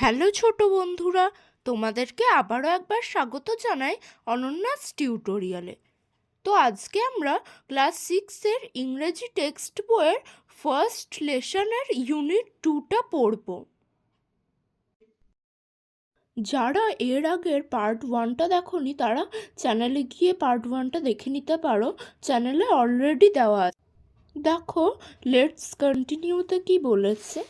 Hello ছোট বন্ধুরা, তোমাদেরকে আবারও একবার স্বাগত জানাই অনন্যাস টিউটোরিয়ালে। তো আজকে আমরা ক্লাস সিক্সের ইংরেজি টেক্সট বইয়ের ফার্স্ট লেসনের ইউনিট টুটা পড়ব। যারা এর আগের পার্ট ওয়ানটা দেখোনি, তারা চ্যানেলে গিয়ে পার্ট ওয়ানটা দেখে নিতে পারো। চ্যানেলে অলরেডি দেওয়া আছে। দেখো, লেটস কন্টিনিউতে কি বলেছে।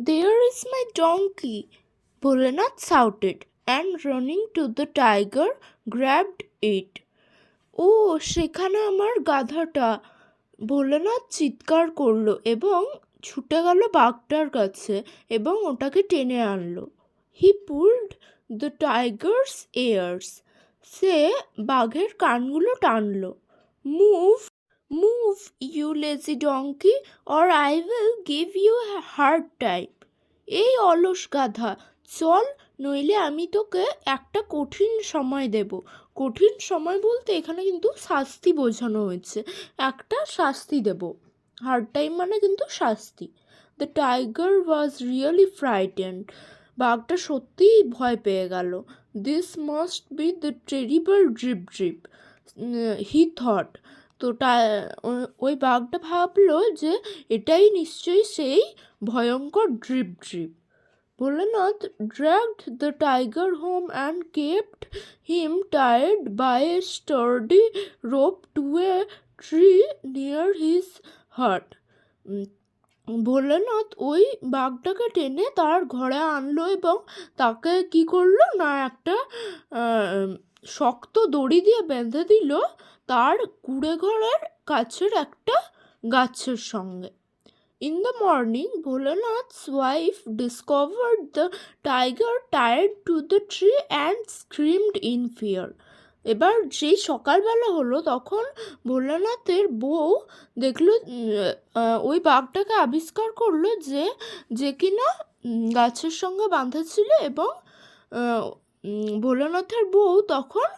There is my donkey, Bholenath shouted, and running to the tiger, grabbed it. ও সেখানে আমার গাধাটা। ভোলেনাথ চিৎকার করল এবং ছুটে গেল বাঘটার কাছে এবং ওটাকে টেনে আনলো। He pulled the tiger's ears সে বাঘের কানগুলো টানলো। Move move you lazy donkey or I will give you hard time এই অলস গাধা। চল, নইলে আমি তোকে একটা কঠিন সময় দেব। কঠিন সময় বলতে এখানে কিন্তু শাস্তি বোঝানো হয়েছে। একটা শাস্তি দেব। হার্ড টাইম মানে কিন্তু শাস্তি। The tiger was really frightened বাঘটা সত্যিই ভয় পেয়ে গেল। This must be the terrible drip drip he thought তো টা ওই বাঘটা ভাবলো যে এটাই নিশ্চয়ই সেই ভয়ঙ্কর drip drip Bholenath dragged the tiger home and kept him tired by sturdy rope to a tree near his hut. Um, Bholenath ওই বাঘটাকে টেনে তার ঘরে আনলো এবং তাকে কি করল না একটা শক্ত দড়ি দিয়ে বেঁধে দিল তার কুড়ে ঘরের কাছের একটা গাছের সঙ্গে In the morning, Bholenath's wife discovered the tiger tied to the tree and screamed in fear. এবার যেই সকালবেলা হলো তখন ভোলানাথের বউ দেখল ওই বাঘটাকে আবিষ্কার করল যে যে কিনা গাছের সঙ্গে বাঁধা ছিল এবং ভোলানাথের বউ তখন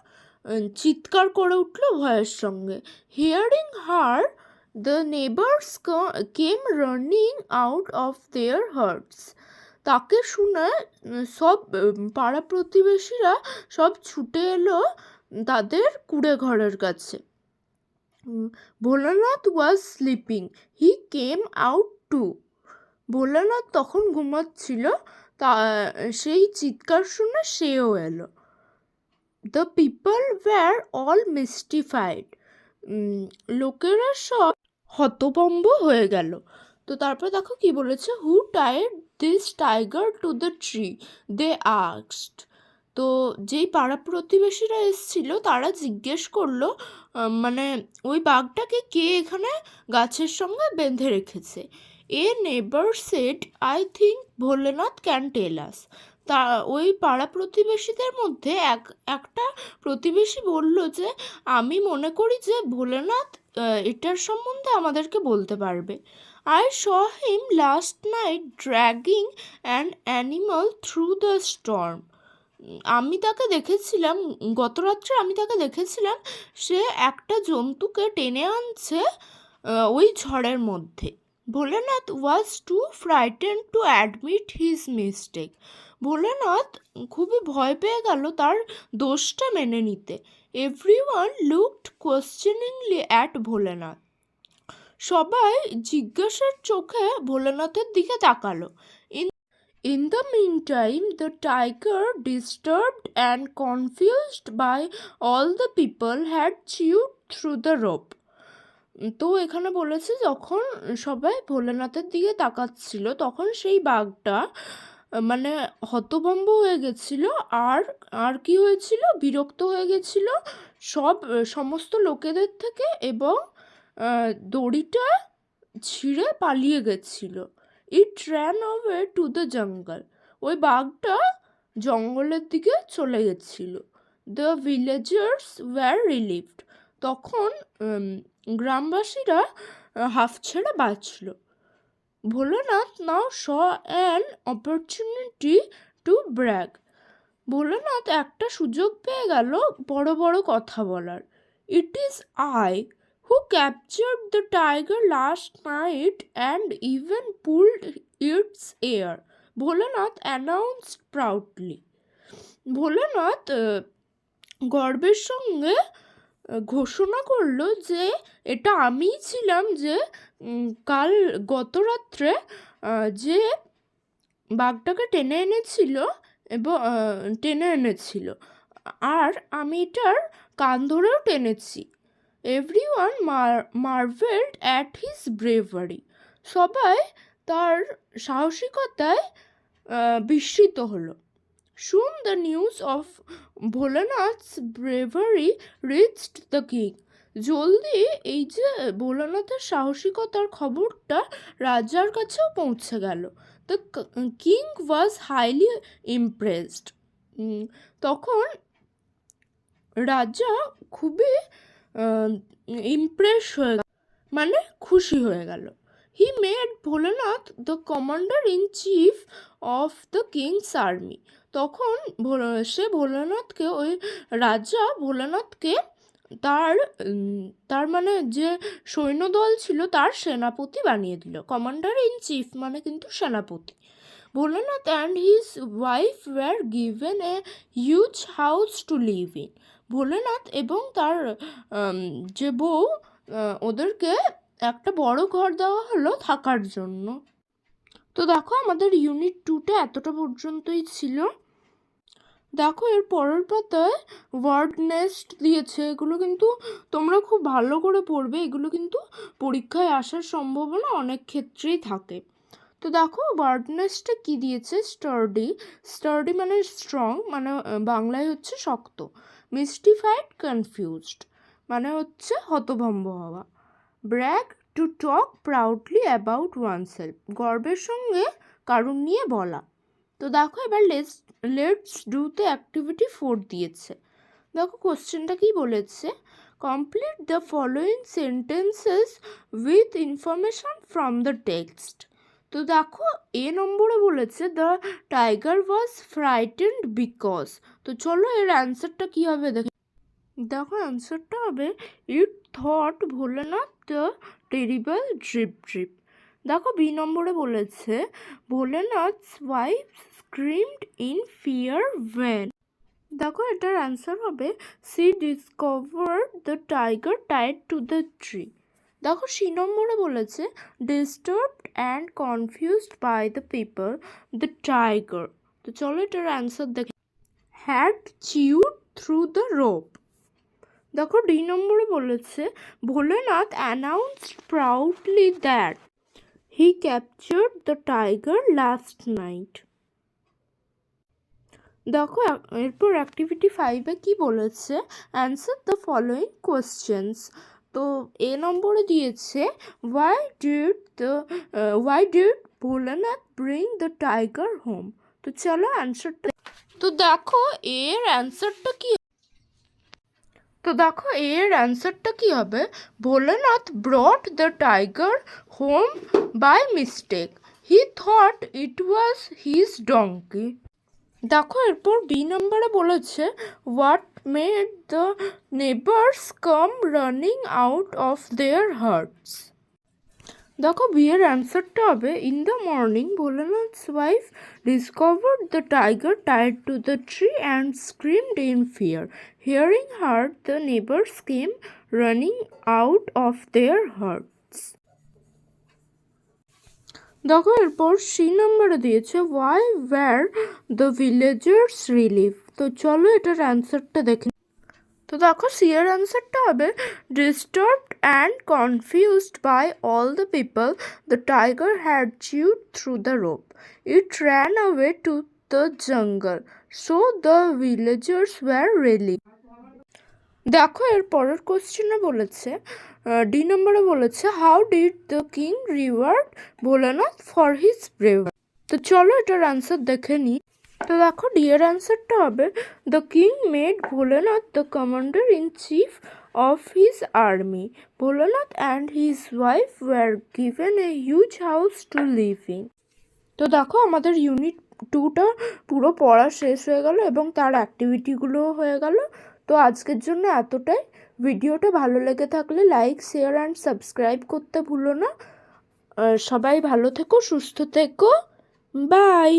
চিৎকার করে উঠল ভয়ের সঙ্গে। Hearing her the neighbors came came out of their huts তাকে শুনে সব পাড়া প্রতিবেশীরা সব ছুটে এলো তাদের কুড়ে ঘরের কাছে। Bholanath was sleeping he came out to Bholanath তখন ঘুমাচ্ছিল, তা, সেই চিৎকার শুনে সেও এলো। The people were all mystified লোকেরা সব হতভম্ব হয়ে গেল। তো তারপর দেখো কি বলেছে? Who tired this tiger to the tree they asked তো যেই পাড়া প্রতিবেশীরা এসেছিল, তারা জিজ্ঞেস করল মানে ওই বাঘটাকে কে এখানে গাছের সঙ্গে বেঁধে রেখেছে? A neighbour said I think Bholenath can tell us তা ওই পাড়া প্রতিবেশীদের মধ্যে এক, একটা প্রতিবেশী বলল যে, আমি মনে করি যে ভোলেনাথ এটার সম্বন্ধে আমাদেরকে বলতে পারবে। I saw him last night dragging and animal through the storm আমি তাকে দেখেছিলাম, গত রাত্রে আমি তাকে দেখেছিলাম, সে একটা জন্তুকে টেনে আনছে ওই ঝড়ের মধ্যে। Bholenath was to frightened to admit his mistake Bholenath খুবই ভয় পেয়ে গেল তার দোষটা মেনে নিতে। Every one looked questioningly at Bholenath. সবাই জিজ্ঞাসার চোখে ভোলেনাথের দিকে তাকালো। In in the mean time the tiger disturbed and confused by all the people had chewed through the rope তো এখানে বলেছে যখন সবাই ভোলেনাথের দিকে তাকাচ্ছিল, তখন সেই বাঘটা মানে হতভম্ব হয়ে গেছিল আর আর কি হয়েছিল? বিরক্ত হয়ে গেছিল সব সমস্ত লোকেদের থেকে এবং দড়িটা ছিঁড়ে পালিয়ে গেছিল। It ran way to the jungle ওই বাঘটা জঙ্গলের দিকে চলে গেছিল। দ্য ভিলেজার্স ওয়ার রিলিভড তখন গ্রামবাসীরা হাফ ছেড়ে বাঁচল। Bholenath now saw an opportunity to brag Bholenath একটা সুযোগ পেয়ে গেল বড় বড় কথা বলার। It is I who captured the tiger last night and even pulled its ear Bholanath announced proudly Bholanath গর্বের সঙ্গে ঘোষণা করল যে এটা আমিই ছিলাম যে কাল গত রাত্রে যে বাঘটাকে টেনে এনেছিল এবং টেনে এনেছিল। আর আমি এটার কান ধরেও টেনেছি। Every one marvelled at his bravery সবাই তার সাহসিকতায় বিস্মিত হলো। Soon the news of Bholanath's bravery reached the king জলদি এই যে ভোলানাথের সাহসিকতার খবরটা রাজার কাছেও পৌঁছে গেল। The king was highly impressed তখন রাজা খুবই ইমপ্রেস হয়ে মানে খুশি হয়ে গেল। He made Bholanath the commander in chief of the king's army তখন সে ভোলানাথকে, ওই রাজা ভোলানাথকে তার তার মানে যে সৈন্যদল ছিল তার সেনাপতি বানিয়ে দিল। কমান্ডার ইন চিফ মানে কিন্তু সেনাপতি। Bholanath and his wife were given a huge house to live in Bholenath এবং তার যে বউ ওদেরকে একটা বড় ঘর দেওয়া হলো থাকার জন্য। তো দেখো আমাদের ইউনিট টুটা এতটা পর্যন্তই ছিল। দেখো এর পরের পাতায় ওয়ার্ড নেস্ট দিয়েছে। এগুলো কিন্তু তোমরা খুব ভালো করে পড়বে। এগুলো কিন্তু পরীক্ষায় আসার সম্ভাবনা অনেক ক্ষেত্রেই থাকে। তো দেখো ওয়ার্ড নেস্টে কী দিয়েছে? স্টার্ডি স্টার্ডি মানে স্ট্রং মানে বাংলায় হচ্ছে শক্ত। মিস্টিফাইড কনফিউজড মানে হচ্ছে হতভম্ব হওয়া। Brag to talk proudly about oneself গর্বের সঙ্গে কারণ নিয়ে বলা। তো দেখো এবার লেটস লেটস ডুতে অ্যাক্টিভিটি ফোর দিয়েছে। দেখো কোশ্চেনটা কি বলেছে? Complete the following sentences with information from the text তো দেখো এ নম্বরে বলেছে the tiger was frightened because তো চলো এর অ্যান্সারটা কী হবে দেখে দেখো অ্যান্সারটা হবে it thought Bholenath the terrible drip drip দেখো বি নম্বরে বলেছে Bholenath wife screamed in fear when দেখো এটার অ্যান্সার হবে she discovered the tiger tied to the tree দেখো সি নম্বরে বলেছে disturbed and confused by the people the tiger তো চলো এটার অ্যান্সার দেখে had chewed through the rope দেখো ডি নম্বরে বলেছে, Bholenath announced proudly that he captured the tiger last night দেখো, এরপর অ্যাক্টিভিটি ফাইভে কি বলেছে? অ্যান্সার দ্য ফলোয়িং কোয়েশ্চেন্স তো এ নম্বরে দিয়েছে why did the why did Bholenath bring the tiger home তো চলো অ্যান্সারটা তো দেখো, এর অ্যান্সারটা কি তো দেখো, এর অ্যান্সারটা কি হবে? Bholanath brought the tiger home by mistake he thought it was his donkey দেখো, এরপর বি নম্বরে বলেছে what made the neighbours come running out of their huts দেখো, বিয়ের অ্যান্সারটা হবে in the morning Bholanath's wife discovered the tiger tied to the tree and screamed in fear hearing her the neighbours came running out of their huts দেখো, এরপর C নম্বরে দিয়েছে why were the villagers relief তো চলো এটার অ্যান্সারটা দেখে তো দেখো সি এর অ্যান্সারটা হবে disturbed and confused by all the people the tiger had chewed through the rope it ran away to the jungle so the villagers were relief দেখো, এর পরের কোশ্চেনে বলেছে ডি নম্বরে বলেছে how did the king reward Bholanath for his bravery তো চলো এটার অ্যান্সার দেখে নিই। তো দেখো ডিয়ার অ্যান্সারটা হবে the king made Bholanath the commander in chief of his army Bholanath and his wife were given a huge house to live তো দেখো, আমাদের ইউনিট টুটা পুরো পড়া শেষ হয়ে গেল এবং তার অ্যাক্টিভিটিগুলোও হয়ে গেল। তো আজকের জন্য এতটাই। ভিডিওটা ভালো লেগে থাকলে লাইক শেয়ার অ্যান্ড সাবস্ক্রাইব করতে ভুলো না। সবাই ভালো থেকো, সুস্থ থেকো। বাই